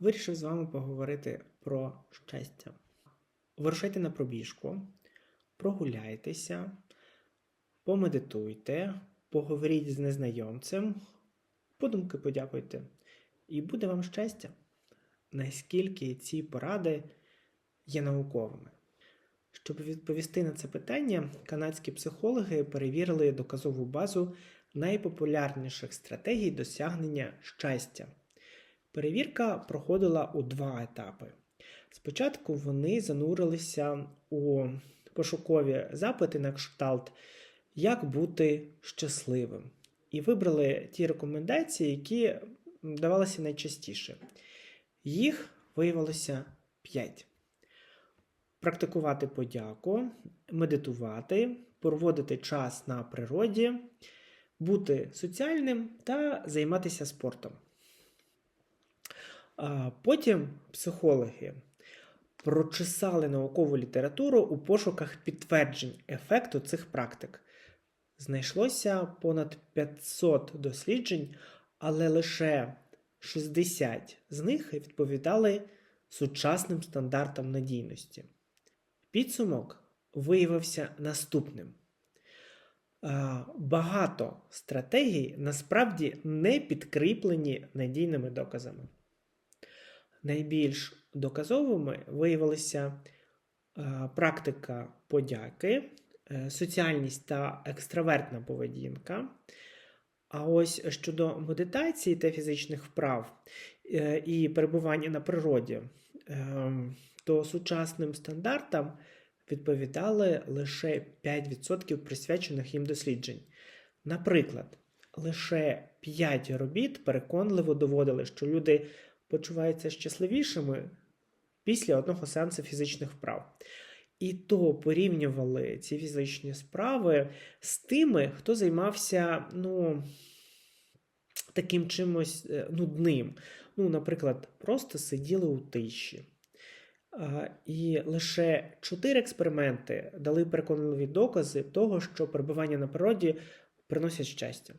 вирішив з вами поговорити про щастя. Вирушайте на пробіжку, прогуляйтеся, помедитуйте, поговоріть з незнайомцем, подумки подякуйте, і буде вам щастя. Наскільки ці поради є науковими? Щоб відповісти на це питання, канадські психологи перевірили доказову базу найпопулярніших стратегій досягнення щастя. Перевірка проходила у два етапи. Спочатку вони занурилися у пошукові запити на кшталт, як бути щасливим, і вибрали ті рекомендації, які давалися найчастіше. Їх виявилося 5. Практикувати подяку, медитувати, проводити час на природі, бути соціальним та займатися спортом. Потім психологи прочесали наукову літературу у пошуках підтверджень ефекту цих практик. Знайшлося понад 500 досліджень, але лише 60 з них відповідали сучасним стандартам надійності. Підсумок виявився наступним. Багато стратегій насправді не підкріплені надійними доказами. Найбільш доказовими виявилися е, практика подяки, е, соціальність та екстравертна поведінка. А ось щодо медитації та фізичних вправ е, і перебування на природі, то сучасним стандартам відповідали лише 5% присвячених їм досліджень. Наприклад, лише 5 робіт переконливо доводили, що люди почуваються щасливішими після одного сеансу фізичних вправ. І то порівнювали ці фізичні справи з тими, хто займався ну, таким чимось е, нудним. Ну, Наприклад, просто сиділи у тиші. І лише чотири експерименти дали переконливі докази того, що перебування на природі приносять щастя.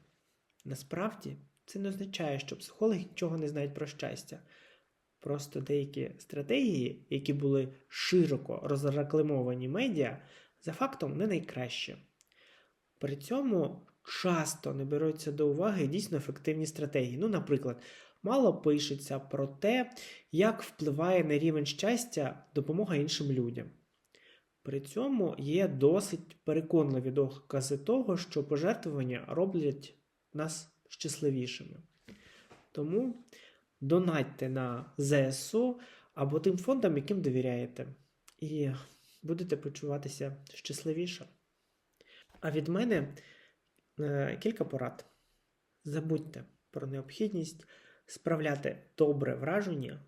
Насправді, це не означає, що психологи нічого не знають про щастя. Просто деякі стратегії, які були широко розрекламовані медіа, за фактом не найкращі. При цьому часто не беруться до уваги дійсно ефективні стратегії. Ну, наприклад, мало пишеться про те, як впливає на рівень щастя допомога іншим людям. При цьому є досить переконливі докази того, що пожертвування роблять нас щасливішими. Тому донатьте на ЗСУ або тим фондам, яким довіряєте, і будете почуватися щасливіше. А від мене е, кілька порад. Забудьте про необхідність справляти добре враження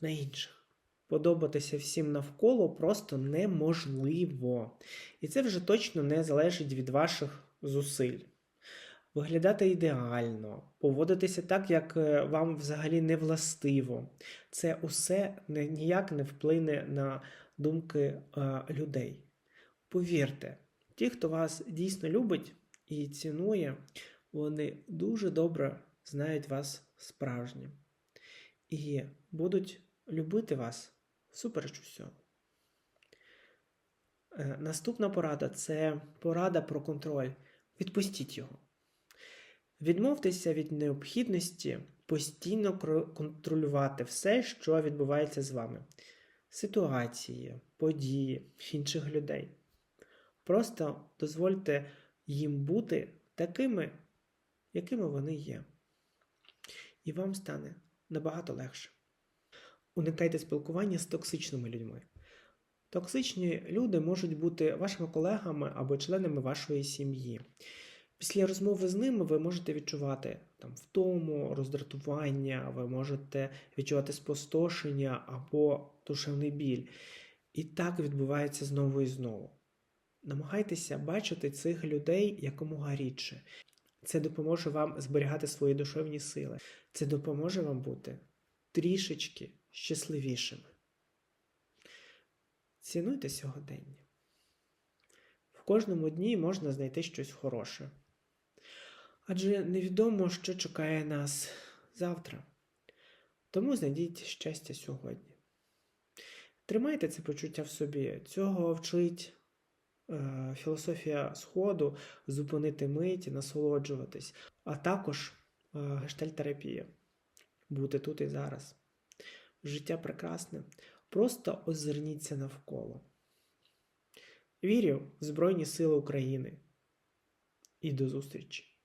на інших. Подобатися всім навколо просто неможливо. І це вже точно не залежить від ваших зусиль. Виглядати ідеально, поводитися так, як е, вам взагалі не властиво. Це усе ніяк не вплине на думки а, людей. Повірте, ті, хто вас дійсно любить і цінує, вони дуже добре знають вас справжнім і будуть любити вас супереч усього. Е, наступна порада це порада про контроль. Відпустіть його. Відмовтеся від необхідності постійно контролювати все, що відбувається з вами. Ситуації, події інших людей. Просто дозвольте їм бути такими, якими вони є. І вам стане набагато легше. Уникайте спілкування з токсичними людьми. Токсичні люди можуть бути вашими колегами або членами вашої сім'ї. Після розмови з ними ви можете відчувати там втому, роздратування, ви можете відчувати спустошення або душевний біль. І так відбувається знову і знову. Намагайтеся бачити цих людей якомога рідше. Це допоможе вам зберігати свої душевні сили. Це допоможе вам бути трішечки щасливішими. Цінуйте сьогодення. В кожному дні можна знайти щось хороше. Адже невідомо, що чекає нас завтра. Тому знайдіть щастя сьогодні. Тримайте це почуття в собі. Цього вчить е, філософія Сходу, зупинити мить, насолоджуватись, а також е, гештальтерапія. Бути тут і зараз. Життя прекрасне. Просто озирніться навколо. Вірю в Збройні Сили України. І до зустрічі!